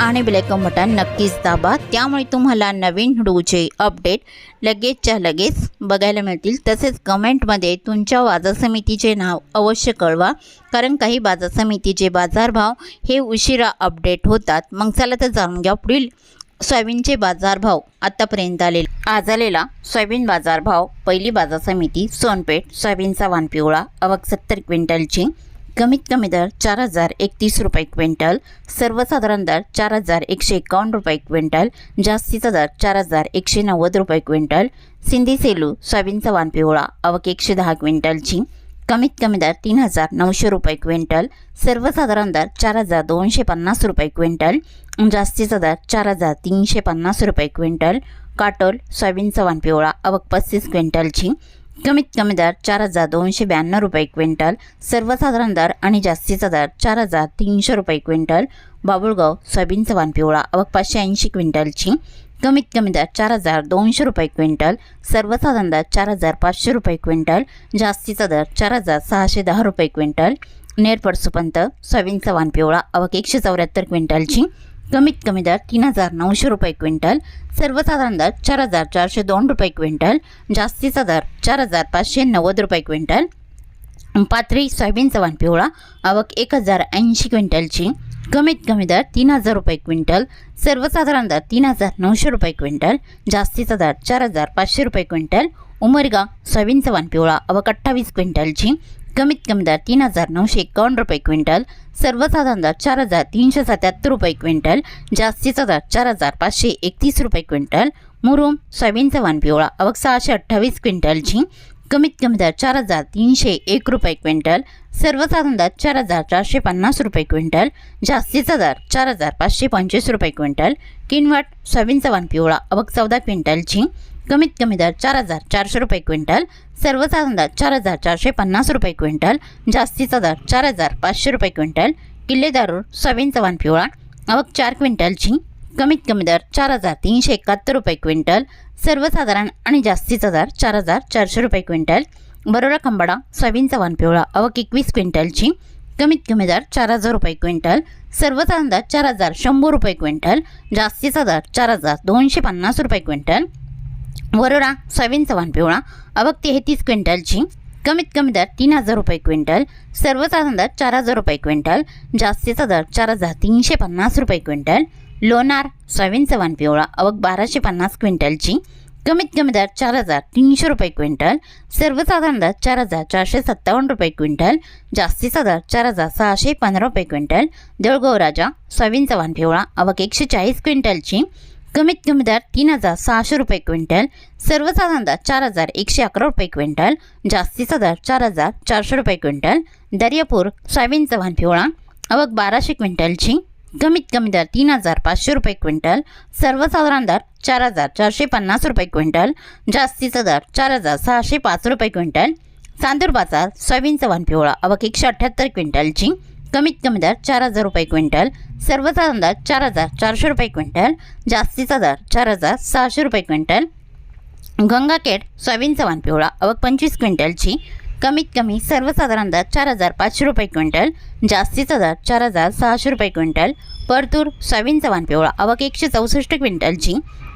आणि bell icon button नक्कीच दाबा. त्यामुळे तुम्हाला नवीन व्हिडिओचे अपडेट लगेचच्या लगेच बघायला मिळतील. तसेच कमेंटमध्ये तुमच्या बाजार समितीचे नाव अवश्य कळवा. कारण काही बाजार समितीचे बाजारभाव हे उशिरा अपडेट होतात. मग चला तर जाणून घ्या पुढील सोयाबीनचे बाजारभाव आत्तापर्यंत आले आज आलेला सोयाबीन बाजारभाव. पहिली बाजार समिती सोनपेठ सोयाबीनचा वान पिवळा अवक सत्तर क्विंटलची. कमीत कमी दर चार हजार एकतीस रुपये क्विंटल सर्वसाधारण दर चार हजार एकशे एकावन्न रुपये क्विंटल जास्तीचा दर चार हजार एकशे नव्वद रुपये क्विंटल सिंधी सेलू सोयाबीनचा वाण पिवळा अवक एकशे दहा क्विंटलची कमीत कमी दर तीन हजार नऊशे रुपये क्विंटल सर्वसाधारण दर चार हजार दोनशे पन्नास रुपये क्विंटल जास्तीचा दर चार हजार तीनशे पन्नास रुपये क्विंटल काटोल सोयाबीनचा वाण पिवळा अवक पस्तीस क्विंटलची कमीत कमी दर चार हजार दोनशे ब्याण्णव रुपये क्विंटल सर्वसाधारण दर आणि जास्तीचा दर चार हजार तीनशे रुपये क्विंटल बाबुळगाव सोयाबीनचा वाण पिवळा अवक पाचशे ऐंशी क्विंटलची. कमीत कमी दर चार हजार दोनशे रुपये क्विंटल सर्वसाधारण दर चार हजार पाचशे रुपये क्विंटल जास्तीचा दर चार हजार सहाशे दहा रुपये क्विंटल. नेरपडसुपंत सोयाबीनचा वाण पिवळा अवघ एकशे चौऱ्याहत्तर क्विंटलची. कमीत कमी दर तीन हजार नऊशे रुपये क्विंटल सर्वसाधारण दर चार हजार चारशे दोन रुपये क्विंटल जास्तीचा दर चार हजार पाचशे नव्वद रुपये क्विंटल. पाथरी सोयाबीनचा वाण पिवळा आवक एक हजार ऐंशी क्विंटलची. कमीत कमी दर तीन हजार रुपये क्विंटल सर्वसाधारण दर तीन हजार नऊशे रुपये क्विंटल जास्तीचा दर चार हजार पाचशे रुपये क्विंटल. उमरगा सोयाबीनचा वाण पिवळा अवक अठ्ठावीस क्विंटलची. कमीत कमी दर तीन हजार नऊशे एकावन्न रुपये क्विंटल सर्वसाधारण दर चार हजार तीनशे सत्याहत्तर रुपये क्विंटल जास्तीचा दर चार हजार पाचशे एकतीस रुपये क्विंटल मुरुम सोयाबीनचा वाण पिवळा अवक सहाशे अठ्ठावीस क्विंटलची कमीत कमी दर चार हजार तीनशे एक रुपये क्विंटल सर्वसाधारण दर चार हजार चारशे पन्नास रुपये क्विंटल जास्तीचा दर चार हजार पाचशे पंचवीस रुपये क्विंटल किनवट सोयाबीनचा वाण पिवळा अवक चौदा क्विंटलची कमीत कमी दर चार हजार चारशे रुपये क्विंटल सर्वसाधारण दर चार हजार चारशे पन्नास रुपये क्विंटल जास्तीचा दर चार हजार पाचशे रुपये क्विंटल किल्लेदारूर सवीन चव्हाण पिवळा अवक चार क्विंटलची कमीत कमी दर चार हजार तीनशे एकाहत्तर रुपये क्विंटल सर्वसाधारण आणि जास्तीचा दर चार हजार चारशे रुपये क्विंटल बरोडा खंबाडा सोयाबीन चव्हाण पिवळा अवक एकवीस क्विंटलची कमीत कमी दर चार हजार रुपये क्विंटल सर्वसाधारण दर चार हजार शंभर रुपये क्विंटल जास्तीचा दर चार हजार दोनशे पन्नास रुपये क्विंटल वरोडा सोयाबीनचा वाण पिवळा अवक तेहतीस क्विंटलची कमीत कमी दर तीन हजार रुपये क्विंटल सर्वसाधारण दर चार हजार रुपये क्विंटल जास्तीचा दर चार हजार तीनशे पन्नास रुपये क्विंटल लोणार सोयाबीनचा वाण पिवळा अवक बाराशे पन्नास क्विंटलची कमीत कमी दर चार हजार तीनशे रुपये क्विंटल सर्वसाधारण दर चार हजार चारशे सत्तावन्न रुपये क्विंटल जास्तीचा दर चार हजार सहाशे पंधरा रुपये क्विंटल देऊळगाव राजा सोयाबीनचा वाण पिवळा अवक एकशे चाळीस क्विंटलची कमीत कमी दर तीन हजार सहाशे रुपये क्विंटल सर्वसाधारण दर चार हजार एकशे अकरा रुपये क्विंटल जास्तीचा दर चार हजार चारशे रुपये क्विंटल दर्यापूर सोयाबीन चव्हाण पिवळा अवक बाराशे क्विंटलची कमीत कमी दर तीन हजार पाचशे रुपये क्विंटल सर्वसाधारण दर चार हजार चारशे पन्नास रुपये क्विंटल जास्तीचा दर चार हजार सहाशे पाच रुपये क्विंटल चांदूर बाजार सोयाबीन चव्हाण पिवळा अवक एकशे अठ्ठ्याहत्तर क्विंटलची कमीत कमी दर चार हजार रुपये क्विंटल सर्वसाधारण दर चार हजार चारशे रुपये क्विंटल जास्तीचा दर चार हजार सहाशे रुपये क्विंटल. गंगाखेड सोयाबीनचा वाण पिवळा अवक पंचवीस क्विंटलची कमीत कमी सर्वसाधारण दर चार हजार पाचशे रुपये क्विंटल जास्तीचा दर चार हजार सहाशे रुपये क्विंटल. परतूर सोयाबीनचा वाण पिवळा अवक एकशे चौसष्ट क्विंटलची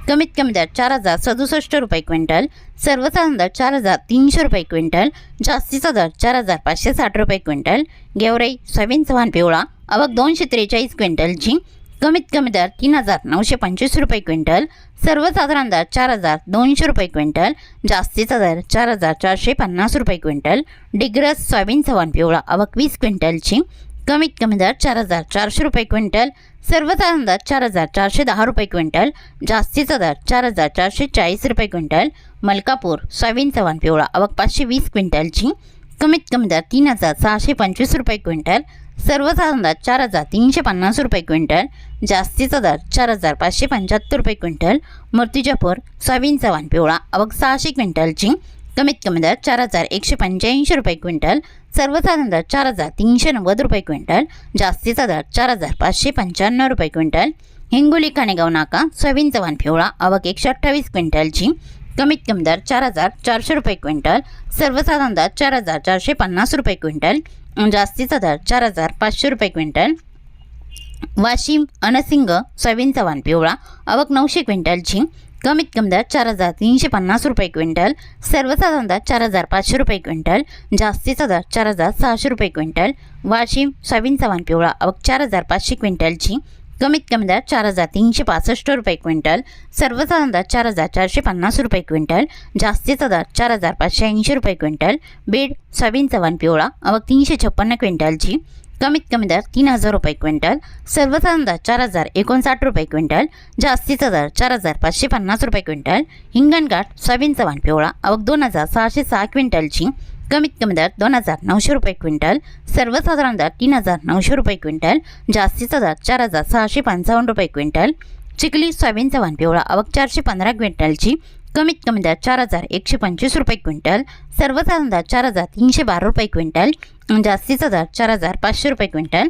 कमीत कमी दर चार हजार सदुसष्ट रुपये क्विंटल सर्वसाधारण दर चार हजार तीनशे रुपये क्विंटल जास्तीचा दर चार हजार पाचशे साठ रुपये क्विंटल गेवराई सोयाबीन चव्हाण पिवळा अवघ दोनशे त्रेचाळीस क्विंटलची कमीत कमी दर तीन हजार नऊशे पंचवीस रुपये क्विंटल सर्वसाधारण दर चार हजार दोनशे रुपये क्विंटल जास्तीचा दर चार हजार चारशे पन्नास रुपये क्विंटल डिग्रस सोयाबीन चव्हाण पिवळा अवक वीस क्विंटलची कमीत कमी दर चार हजार चारशे रुपये क्विंटल सर्वसाधारण दर चार हजार चारशे दहा रुपये क्विंटल जास्तीचा दर चार हजार चारशे चाळीस रुपये क्विंटल मलकापूर सोयाबीन चव्हाण पिवळा अवक पाचशे वीस क्विंटलची कमीत कमी दर तीन हजार सहाशे पंचवीस रुपये क्विंटल सर्वसाधारण दर चार हजार तीनशे पन्नास रुपये क्विंटल जास्तीचा दर चार हजार पाचशे पंच्याहत्तर रुपये क्विंटल मूर्तिजापूर सोयाबीन चव्हाण पिवळा अवक सहाशे क्विंटलची कमीत कमी दर चार हजार एकशे पंच्याऐंशी रुपये क्विंटल सर्वसाधारण दर चार हजार तीनशे नव्वद रुपये क्विंटल जास्तीचा दर चार हजार पाचशे पंच्याण्णव रुपये क्विंटल. हिंगोली खाणेगाव नाका सोयाबीन चव्हाण पिवळा आवक एकशे अठ्ठावीस क्विंटलची. कमीत कमी दर चार हजार चारशे रुपये क्विंटल सर्वसाधारण दर चार हजार चारशे पन्नास रुपये क्विंटल जास्तीचा दर चार हजार पाचशे रुपये क्विंटल. वाशिम अनसिंग सोयाबीन चव्हाण पिवळा आवक नऊशे क्विंटलची. कमीत कमी दर चार हजार तीनशे पन्नास रुपये क्विंटल सर्वसाधारण दर चार हजार पाचशे रुपये क्विंटल जास्तीचा दर चार हजार सहाशे रुपये क्विंटल वाशिम सोयाबीन चव्हाण पिवळा आवक चार हजार पाचशे क्विंटलची कमीत कमी दर चार हजार तीनशे पासष्ट रुपये क्विंटल सर्वसाधारण दर चार हजार चारशे पन्नास रुपये क्विंटल जास्तीचा दर चार हजार पाचशे ऐंशी रुपये क्विंटल बीड सोयाबीन चव्हाण पिवळा आवक तीनशे छप्पन्न क्विंटलची कमीत कमी दर तीन हजार रुपये क्विंटल सर्वसाधारण दर चार हजार एकोणसाठ रुपये क्विंटल जास्तीचा दर चार हजार पाचशे पन्नास रुपये क्विंटल हिंगणघाट सोयाबीनचा वाण पिवळा अवघ दोन हजार सहाशे सहा क्विंटलची कमीत कमी दर दोन हजार नऊशे रुपये क्विंटल सर्वसाधारण दर तीन हजार नऊशे रुपये क्विंटल जास्तीचा दर चार हजार सहाशे पंचावन्न रुपये क्विंटल चिखली सोयाबीनचा वाण पिवळा अवघ चारशे पंधरा क्विंटलची कमीत कमी दर चार हजार एकशे पंचवीस रुपये क्विंटल सर्वसाधारण दर चार हजार तीनशे बारा रुपये क्विंटल जास्तीचा दर चार हजार पाचशे रुपये क्विंटल.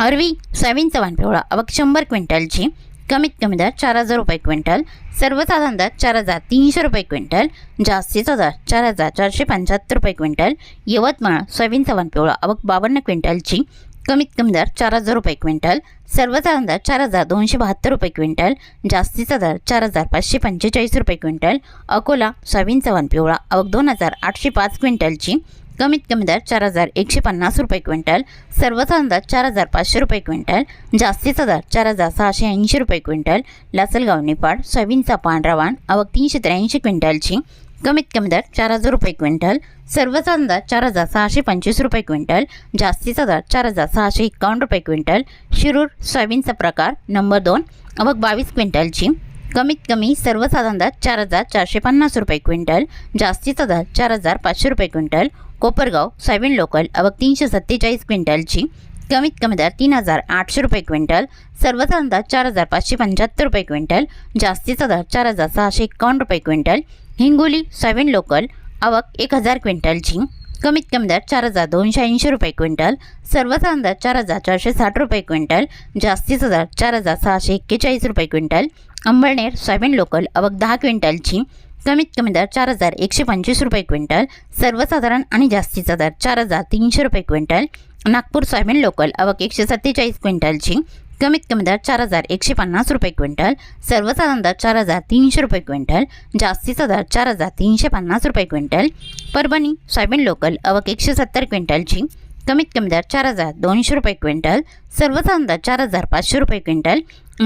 अरवी सोयाबीन चव्हाण पिवळा आवक शंभर क्विंटलची कमीत कमी दर चार हजार रुपये क्विंटल सर्वसाधारण दर चार हजार तीनशे रुपये क्विंटल जास्तीचा दर चार हजार चारशे पंच्याहत्तर रुपये क्विंटल यवतमाळ सोयाबीन चव्हाण पिवळा आवक बावन्न क्विंटलची कमीत कमी दर चार हजार रुपये क्विंटल सर्वसाधारण दर चार हजार दोनशे बहात्तर रुपये क्विंटल जास्तीचा दर चार हजार पाचशे पंचेचाळीस रुपये क्विंटल अकोला सोयाबीन चव्हाण पिवळा अवघ दोन हजार आठशे पाच क्विंटलची कमीत कमी दर चार हजार एकशे पन्नास रुपये क्विंटल सर्वसाधारण दर चार हजार पाचशे रुपये क्विंटल जास्तीचा दर चार हजार सहाशे ऐंशी रुपये क्विंटल लासलगाव निपाड सोयाबीनचा पांढरा वाण तीनशे त्र्याऐंशी क्विंटलची कमीत कमी दर चार हजार रुपये क्विंटल. सर्वचा दर चार हजार सहाशे पंचवीस रुपये क्विंटल. जास्तीचा दर चार हजार सहाशे एकावन्न रुपये क्विंटल. शिरूर सोयाबीनचा प्रकार नंबर दोन. आवक बावीस क्विंटलची. कमीत कमी सर्वसाधारण दर चार हजार चारशे पन्नास रुपये क्विंटल. जास्तीचा दर चार हजार पाचशे रुपये क्विंटल. कोपरगाव सोयाबीन लोकल आवक तीनशे सत्तेचाळीस क्विंटलची. कमीत कमी दर तीन हजार आठशे रुपये क्विंटल. सर्वसाधारण दर चार हजार पाचशे पंच्याहत्तर रुपये क्विंटल. जास्तीचा दर चार हजार सहाशे एकावन्न रुपये क्विंटल. हिंगोली सोयाबीन लोकल आवक एक हजार क्विंटलची कमीत कमी दर चार हजार दोनशे ऐंशी रुपये क्विंटल. सर्वसाधारण दर चार हजार चारशे साठ रुपये क्विंटल. जास्तीचा दर चार हजार सहाशे एक्केचाळीस रुपये क्विंटल. अंबळनेर सोयाबीन लोकल आवक दहा क्विंटलची कमीत कमी दर चार हजार एकशे पंचवीस रुपये क्विंटल. सर्वसाधारण आणि जास्तीचा दर चार हजार तीनशे रुपये क्विंटल. नागपूर सोयाबीन लोकल आवक एकशे सत्तेचाळीस क्विंटलची कमीत कमी दर चार हजार एकशे पन्नास रुपये क्विंटल सर्वसाधारण दर चार हजार तीनशे रुपये क्विंटल जास्तीचा दर चार हजार तीनशे पन्नास रुपये क्विंटल परभणी सोयाबीन लोकल अवक एकशे सत्तर क्विंटलची कमीत कमी दर चार हजार दोनशे रुपये क्विंटल सर्वसाधारण दर चार हजार पाचशे रुपये क्विंटल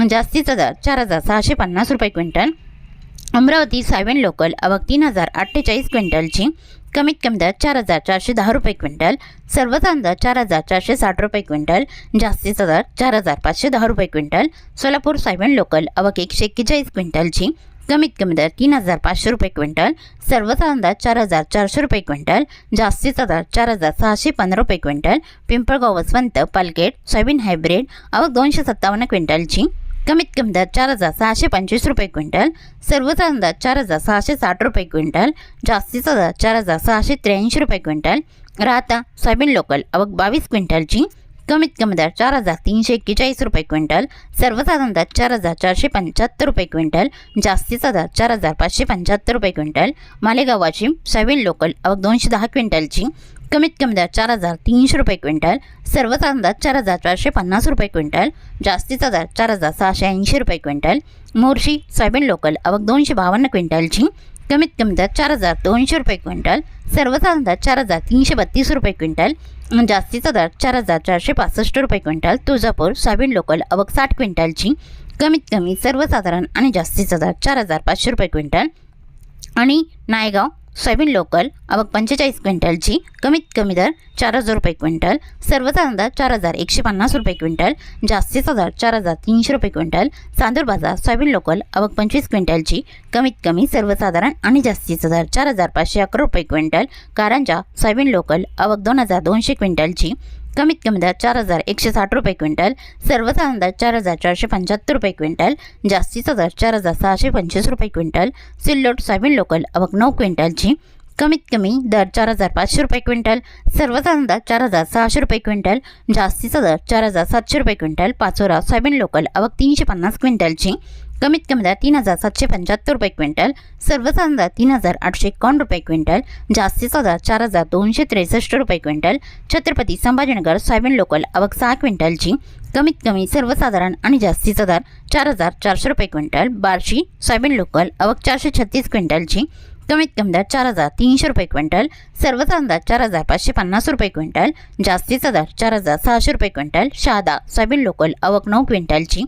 जास्तीचा दर चार हजार सहाशे पन्नास रुपये क्विंटल अमरावती सायबन लोकल अवक तीन हजार अठ्ठेचाळीस क्विंटलची कमीत कमी दर चार हजार चारशे दहा रुपये क्विंटल सर्वसाधारण दर चार हजार चारशे साठ रुपये क्विंटल जास्तीचा दर चार हजार पाचशे दहा रुपये क्विंटल सोलापूर सायबन लोकल अवक एकशे एक्केचाळीस क्विंटलची कमीत कमी दर तीन हजार पाचशे रुपये क्विंटल सर्वसाधारण दर चार हजार चारशे रुपये क्विंटल जास्तीचा दर चार हजार सहाशे पंधरा रुपये क्विंटल पिंपळगाव वसवंत पालगेट सोयाबीन हायब्रिड अवक दोनशे सत्तावन्न क्विंटलची कमीत कमी दर चार हजार सहाशे पंचवीस रुपये क्विंटल सर्वसाधारण दर चार हजार सहाशे साठ रुपये क्विंटल जास्तीचा दर चार हजार सहाशे त्र्याऐंशी रुपये क्विंटल राहता सोयाबीन लोकल अवघ बावीस क्विंटलची कमीत कमी दर चार हजार तीनशे एक्केचाळीस रुपये क्विंटल सर्वसाधारण दर चार हजार चारशे पंच्याहत्तर रुपये क्विंटल जास्तीचा दर चार हजार पाचशे पंच्याहत्तर रुपये quintal Malegaon Washim soybean local अवघ दोनशे दहा क्विंटलची कमीत कमी दर चार हजार तीनशे रुपये क्विंटल सर्वसाधारण दर चार हजार चारशे पन्नास रुपये क्विंटल जास्तीचा दर चार हजार सहाशे ऐंशी रुपये क्विंटल मोर्शी सोयाबीन लोकल अवघ दोनशे बावन्न क्विंटलची कमीत कमी दर चार हजार दोनशे रुपये क्विंटल सर्व दर चार हजार तीनशे बत्तीस रुपये क्विंटल जास्तीचा दर चार हजार चारशे पासष्ट रुपये क्विंटल तुळजापूर सोयाबीन लोकल अवघ साठ क्विंटलची कमीत कमी सर्वसाधारण आणि जास्तीचा दर चार हजार पाचशे रुपये क्विंटल आणि नायगाव सोयाबीन लोकल आवक पंचेचाळीस क्विंटलची कमीत कमी दर चार हजार रुपये क्विंटल सर्वसाधारण दर चार हजार एकशे पन्नास रुपये क्विंटल जास्तीचा दर चार हजार तीनशे रुपये क्विंटल चांदूर बाजार सोयाबीन लोकल आवक पंचवीस क्विंटलची कमीत कमी सर्वसाधारण आणि जास्तीचा दर चार हजार पाचशे अकरा रुपये क्विंटल कारंजा सोयाबीन लोकल आवक दोन हजार दोनशे क्विंटलची कमीत कमी दर चार हजार एकशे साठ रुपये क्विंटल सर्वसाधारण दर चार हजार चारशे पंच्याहत्तर रुपये क्विंटल जास्तीचा दर चार हजार सहाशे पंचवीस रुपये क्विंटल सिल्लोड सोयाबीन लोकल आवक नऊ क्विंटलची कमीत कमी दर चार हजार पाचशे रुपये क्विंटल सर्वसाधारण दर चार हजार सहाशे रुपये क्विंटल जास्तीचा दर चार हजार सातशे रुपये क्विंटल पाचोरा सोयाबीन लोकल अवक तीनशे पन्नास क्विंटलची कमीत कमी दर तीन हजार सातशे पंच्याहत्तर रुपये क्विंटल सर्वसाधारण दर तीन हजार आठशे एकावन्न रुपये क्विंटल जास्तीचा दर चार हजार दोनशे त्रेसष्ट रुपये quintal Chhatrapati Sambhajinagar soybean local आवक सहा क्विंटलची कमीत कमी सर्वसाधारण आणि जास्तीचा दर चार हजार चारशे रुपये क्विंटल बार्शी सोयाबीन लोकल आवक चारशे छत्तीस क्विंटलची कमीत कमी दर चार हजार तीनशे रुपये क्विंटल सर्वसाधारण दर चार हजार पाचशे पन्नास रुपये क्विंटल जास्तीचा दर चार हजार सहाशे रुपये क्विंटल शहादा सोयाबीन लोकल आवक नऊ क्विंटलची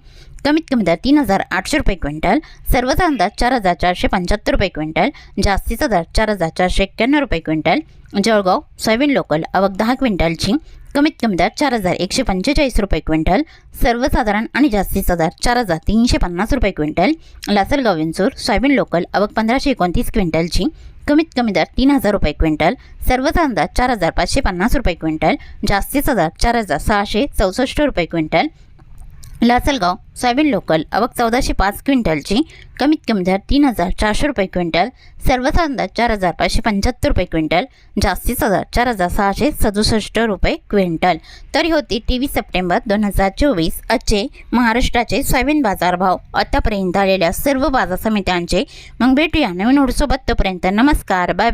कमीत कमी दर तीन हजार आठशे रुपये क्विंटल सर्वसाधारण दर चार हजार चारशे पंच्याहत्तर रुपये क्विंटल जास्तीचा दर चार हजार चारशे एक्क्याण्णव रुपये क्विंटल जळगाव सोयाबीन लोकल आवक दहा क्विंटलची कमीत कमी दर चार हजार एकशे पंचेचाळीस रुपये क्विंटल सर्वसाधारण आणि जास्तीचा दर चार हजार तीनशे पन्नास रुपये quintal Lasalgaon Vinchur soybean local आवक पंधराशे एकोणतीस क्विंटलची कमीत कमी दर तीन हजार रुपये क्विंटल सर्वसाधारण दर चार हजार पाचशे पन्नास रुपये क्विंटल जास्तीचा दर चार हजार सहाशे चौसष्ट रुपये क्विंटल लासलगाव सोयाबीन लोकल आवक चौदाशे पाच क्विंटलची कमीत कमी दर तीन हजार चारशे रुपये क्विंटल सर्वसाधारण दर चार हजार पाचशे पंच्याहत्तर रुपये क्विंटल जास्तीचा दर चार हजार सहाशे सदुसष्ट रुपये क्विंटल. तरी होती तेवीस सप्टेंबर दोन हजार चोवीस आजचे महाराष्ट्राचे सोयाबीन बाजारभाव. आतापर्यंत आलेल्या सर्व बाजार समित्यांचे मग भेटूया नवीन सोबत तोपर्यंत नमस्कार. बाय.